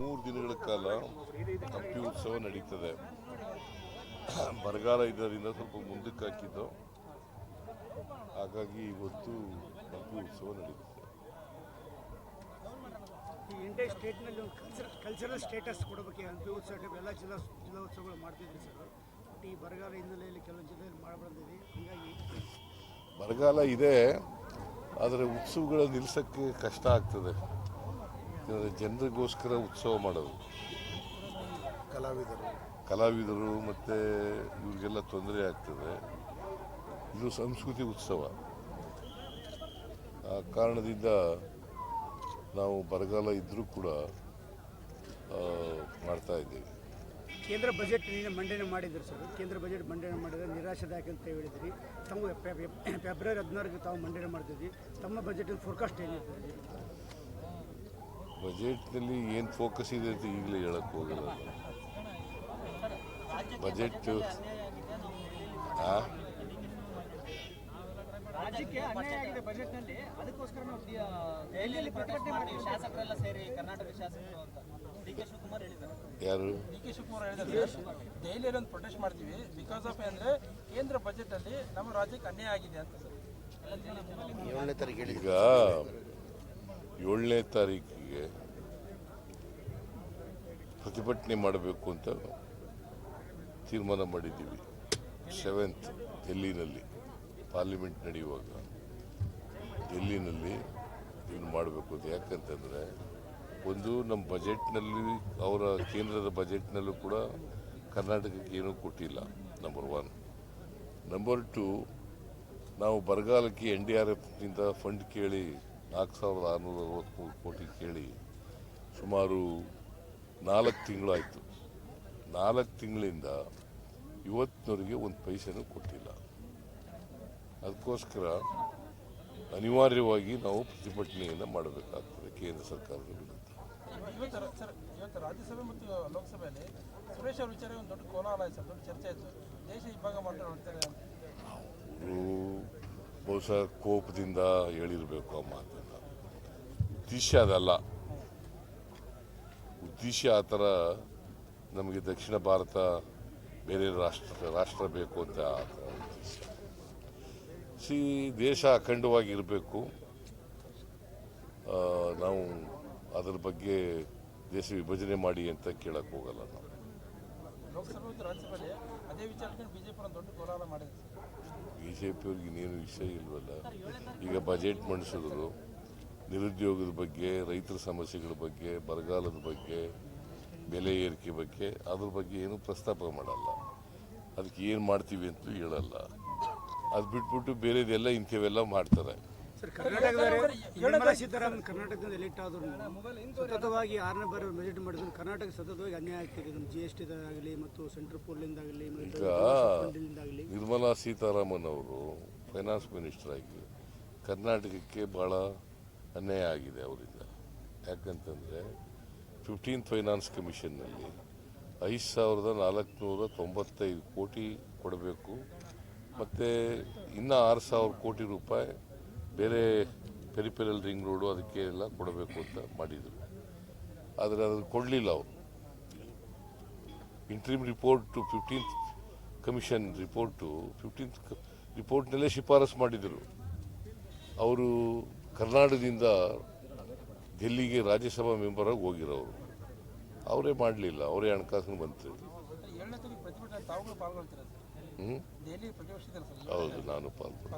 ಮೂರು ದಿನಗಳ ಕಾಲ ಹಂಪಿ ಉತ್ಸವ ನಡೀತದೆ. ಬರಗಾಲ ಇದರಿಂದ ಸ್ವಲ್ಪ ಮುಂದಕ್ಕೆ ಹಾಕಿದ್ದು. ಹಾಗಾಗಿ ಇವತ್ತು ಹಂಪಿ ಉತ್ಸವ ನಡೀತದೆ. ಇಂಡಿಯಾ ಸ್ಟೇಟ್ನಲ್ಲಿ ಒಂದು ಕಲ್ಚರ್ ಕಲ್ಚರಲ್ ಸ್ಟೇಟಸ್ ಕೊಡಬೇಕು ಹಂಪಿ ಉತ್ಸವ. ಎಲ್ಲ ಜಿಲ್ಲಾ ಜಿಲ್ಲಾ ಉತ್ಸವಗಳು ಮಾಡ್ತಿದ್ರಿ ಸರ್. ಬಟ್ ಈ ಬರಗಾಲ ಹಿನ್ನೆಲೆಯಲ್ಲಿ ಕೆಲವೊಂದು ಜಿಲ್ಲೆಯಲ್ಲಿ ಮಾಡಬಾರ್ದಿದೆ ಹೀಗಾಗಿ ಬರಗಾಲ ಇದೆ ಆದರೆ ಉತ್ಸವಗಳು ನಿಲ್ಲಿಸೋಕ್ಕೆ ಕಷ್ಟ ಆಗ್ತದೆ. ಜನರಿಗೋಸ್ಕರ ಉತ್ಸವ ಮಾಡೋದು. ಕಲಾವಿದರು. ಕಲಾವಿದರು ಮತ್ತು ಇವ್ರಿಗೆಲ್ಲ ತೊಂದರೆ ಆಗ್ತದೆ. ಇದು ಸಂಸ್ಕೃತಿ ಉತ್ಸವ. ಆ ಕಾರಣದಿಂದ ನಾವು ಬರಗಾಲ ಇದ್ದರೂ ಕೂಡ ಮಾಡ್ತಾ ಇದ್ದೀವಿ. ಕೇಂದ್ರ ಬಜೆಟ್ ಮಂಡನೆ ಮಾಡಿದ್ರು ಸರ್. ಕೇಂದ್ರ ಬಜೆಟ್ ಮಂಡನೆ ಮಾಡಿದ್ರೆ ನಿರಾಶಾದಾಯಕ ಅಂತ ಹೇಳಿದ್ರಿ. ತಮ್ಮ ಫೆಬ್ರವರಿ ಹದಿನಾರಕ್ಕೆ ತಾವು ಮಂಡನೆ ಮಾಡ್ತಿದ್ವಿ. ತಮ್ಮ ಬಜೆಟಿನ ಫೋರ್ಕಾಸ್ಟ್ ಏನಿದೆ ಬಜೆಟ್ನಲ್ಲಿ ಏನು ಫೋಕಸ್ ಇದೆ ಅಂತ ಈಗಲೇ ಹೇಳಕ್ಕೆ ಹೋಗಲ್ಲ. ಬಜೆಟ್ ಆ? ರಾಜ್ಯಕ್ಕೆ ಅನ್ಯಾಯ ಆಗಿದೆ ಬಜೆಟ್ನಲ್ಲಿ. ಅದಕ್ಕೋಸ್ಕರ ನಾವು ದೆಹಲಿಯಲ್ಲಿ ಪ್ರತಿಭಟನೆ ಮಾಡ್ತೀವಿ ಶಾಸಕರೆಲ್ಲ ಸೇರಿ ಕರ್ನಾಟಕ ಶಾಸಕರು ಅಂತ. ಡಿ ಕೆ ಶಿವಕುಮಾರ್ ಹೇಳಿದ್ದಾರೆ. ಯಾರು? ಡಿ ಕೆ ಶಿವಕುಮಾರ್ ಹೇಳಿದ್ದಾರೆ. ದೆಹಲಿಯಲ್ಲಿ ಒಂದು ಪ್ರೊಟೆಸ್ಟ್ ಮಾಡ್ತೀವಿ. ಬಿಕಾಸ್ ಆಫ್ ಅಂದ್ರೆ ಕೇಂದ್ರ ಬಜೆಟ್ ಅಲ್ಲಿ ನಮ್ಮ ರಾಜ್ಯಕ್ಕೆ ಅನ್ಯಾಯ ಆಗಿದೆ ಅಂತ ಈಗ ಏಳನೇ ತಾರೀಕಿಗೆ ಪ್ರತಿಭಟನೆ ಮಾಡಬೇಕು ಅಂತ ತೀರ್ಮಾನ ಮಾಡಿದ್ದೀವಿ. ಸೆವೆಂತ್ ಡೆಲ್ಲಿನಲ್ಲಿ ಪಾರ್ಲಿಮೆಂಟ್ ನಡೆಯುವಾಗ ಡೆಲ್ಲಿನಲ್ಲಿ ಇದನ್ನು ಮಾಡಬೇಕು ಅಂತ ಯಾಕಂತಂದರೆ ಒಂದು ನಮ್ಮ ಬಜೆಟ್ನಲ್ಲಿ ಅವರ ಕೇಂದ್ರದ ಬಜೆಟ್ನಲ್ಲೂ ಕೂಡ ಕರ್ನಾಟಕಕ್ಕೆ ಏನೂ ಕೊಟ್ಟಿಲ್ಲ ನಂಬರ್ ಒನ್ ನಂಬರ್ ಟು ನಾವು ಬರಗಾಲಕ್ಕೆ ಎನ್ ಡಿ ಆರ್ ಎಫ್ನಿಂದ ಫಂಡ್ ಕೇಳಿ ನಾಲ್ಕು ಸಾವಿರದ ಆರುನೂರ ಅರವತ್ತ್ಮೂರು ಕೋಟಿ ಕೇಳಿ ಸುಮಾರು ನಾಲ್ಕು ತಿಂಗಳಾಯಿತು ನಾಲ್ಕು ತಿಂಗಳಿಂದ ಇವತ್ತಿನವರಿಗೆ ಒಂದು ಪೈಸೆನೂ ಕೊಟ್ಟಿಲ್ಲ. ಅದಕ್ಕೋಸ್ಕರ ಅನಿವಾರ್ಯವಾಗಿ ನಾವು ಪ್ರತಿಭಟನೆಯನ್ನು ಮಾಡಬೇಕಾಗ್ತದೆ ಕೇಂದ್ರ ಸರ್ಕಾರದ ವಿರುದ್ಧ. ಇವತ್ತು ಸರ್ ಇವತ್ತು ರಾಜ್ಯಸಭೆ ಮತ್ತು ಲೋಕಸಭೆಯಲ್ಲಿ ಸುರೇಶ್ ಅವರ ವಿಚಾರ ಒಂದು ದೊಡ್ಡ ಕೋಲಾಹಲ ಆಯ್ತು ದೊಡ್ಡ ಚರ್ಚೆ ಆಯಿತು. ದೇಶ ಇಬ್ಬಾಗ ಅವರು ಬಹುಶಃ ಕೋಪದಿಂದ ಹೇಳಿರಬೇಕು ಆ ಮಾತನ್ನು ಉದ್ದೇಶ ಅದಲ್ಲ. ಉದ್ದೇಶ ಆ ಥರ ನಮಗೆ ದಕ್ಷಿಣ ಭಾರತ ಬೇರೆ ರಾಷ್ಟ್ರ ರಾಷ್ಟ್ರ ಬೇಕು ಅಂತ ಆ ಥರ ಉದ್ದೇಶ. ಸಿ ದೇಶ ಅಖಂಡವಾಗಿರಬೇಕು. ನಾವು ಅದರ ಬಗ್ಗೆ ದೇಶ ವಿಭಜನೆ ಮಾಡಿ ಅಂತ ಕೇಳಕ್ಕೆ ಹೋಗಲ್ಲ ನಾವು. ಬಿ ಜೆ ಇನ್ನೇನು ವಿಷಯ ಇಲ್ವಲ್ಲ? ಈಗ ಬಜೆಟ್ ಮಂಡಿಸಿದ್ರು. ನಿರುದ್ಯೋಗದ ಬಗ್ಗೆ ರೈತರ ಸಮಸ್ಯೆಗಳ ಬಗ್ಗೆ ಬರಗಾಲದ ಬಗ್ಗೆ ಬೆಲೆ ಏರಿಕೆ ಬಗ್ಗೆ ಅದ್ರ ಬಗ್ಗೆ ಏನು ಪ್ರಸ್ತಾಪ ಮಾಡಲ್ಲ. ಅದಕ್ಕೆ ಏನು ಮಾಡ್ತೀವಿ ಅಂತ ಹೇಳಲ್ಲ. ಅದು ಬಿಟ್ಬಿಟ್ಟು ಬೇರೆದೆಲ್ಲ ಇಂಥವೆಲ್ಲ ಮಾಡ್ತಾರೆ. ಸೀತಾರಾಮನ್ ಕರ್ನಾಟಕದಿಂದ ಎಲೆಕ್ಟ್ ಆದ್ರು ಸತತವಾಗಿ ಆರನೇ ಬಾರಿ ಬಜೆಟ್ ಮಾಡಿದ್ರು. ಕರ್ನಾಟಕ ಸತತವಾಗಿ ಅನ್ಯಾಯ ಆಗ್ತಿದೆ. ನಮ್ಮ ಜಿ ಎಸ್ ಟಿದಾಗಲಿ ಮತ್ತು ಸೆಂಟ್ರಲ್ ಪೋಲಿಂದಾಗಲಿ ಈಗ ನಿರ್ಮಲಾ ಸೀತಾರಾಮನ್ ಅವರು ಫೈನಾನ್ಸ್ ಮಿನಿಸ್ಟರ್ ಆಗಿ ಕರ್ನಾಟಕಕ್ಕೆ ಭಾಳ ಅನ್ಯಾಯ ಆಗಿದೆ ಅವರಿಂದ. ಯಾಕಂತಂದರೆ ಫಿಫ್ಟೀನ್ ಫೈನಾನ್ಸ್ ಕಮಿಷನ್ನಲ್ಲಿ ಐದು ಸಾವಿರದ ನಾಲ್ಕುನೂರ ತೊಂಬತ್ತೈದು ಕೋಟಿ ಕೊಡಬೇಕು. ಮತ್ತು ಇನ್ನು ಆರು ಸಾವಿರ ಕೋಟಿ ರೂಪಾಯಿ ಬೇರೆ ಪೆರಿಪೆರಲ್ ರಿಂಗ್ ರೋಡು ಅದಕ್ಕೆ ಎಲ್ಲ ಕೊಡಬೇಕು ಅಂತ ಮಾಡಿದರು. ಆದರೆ ಅದನ್ನು ಕೊಡಲಿಲ್ಲ ಅವರು. Interim report to fifteenth commission report fifteenth ರಿಪೋರ್ಟ್ನಲ್ಲೇ ಶಿಫಾರಸು ಮಾಡಿದರು. ಅವರು ಕರ್ನಾಟಕದಿಂದ ಡೆಲ್ಲಿಗೆ ರಾಜ್ಯಸಭಾ ಮೆಂಬರಾಗಿ ಹೋಗಿರೋರು. ಅವರೇ ಮಾಡಲಿಲ್ಲ ಅವರೇ ಹಣಕಾಸಿನ ಸರ್ ಹೌದು ನಾನು ಪಾಲ್ಗೊಂಡು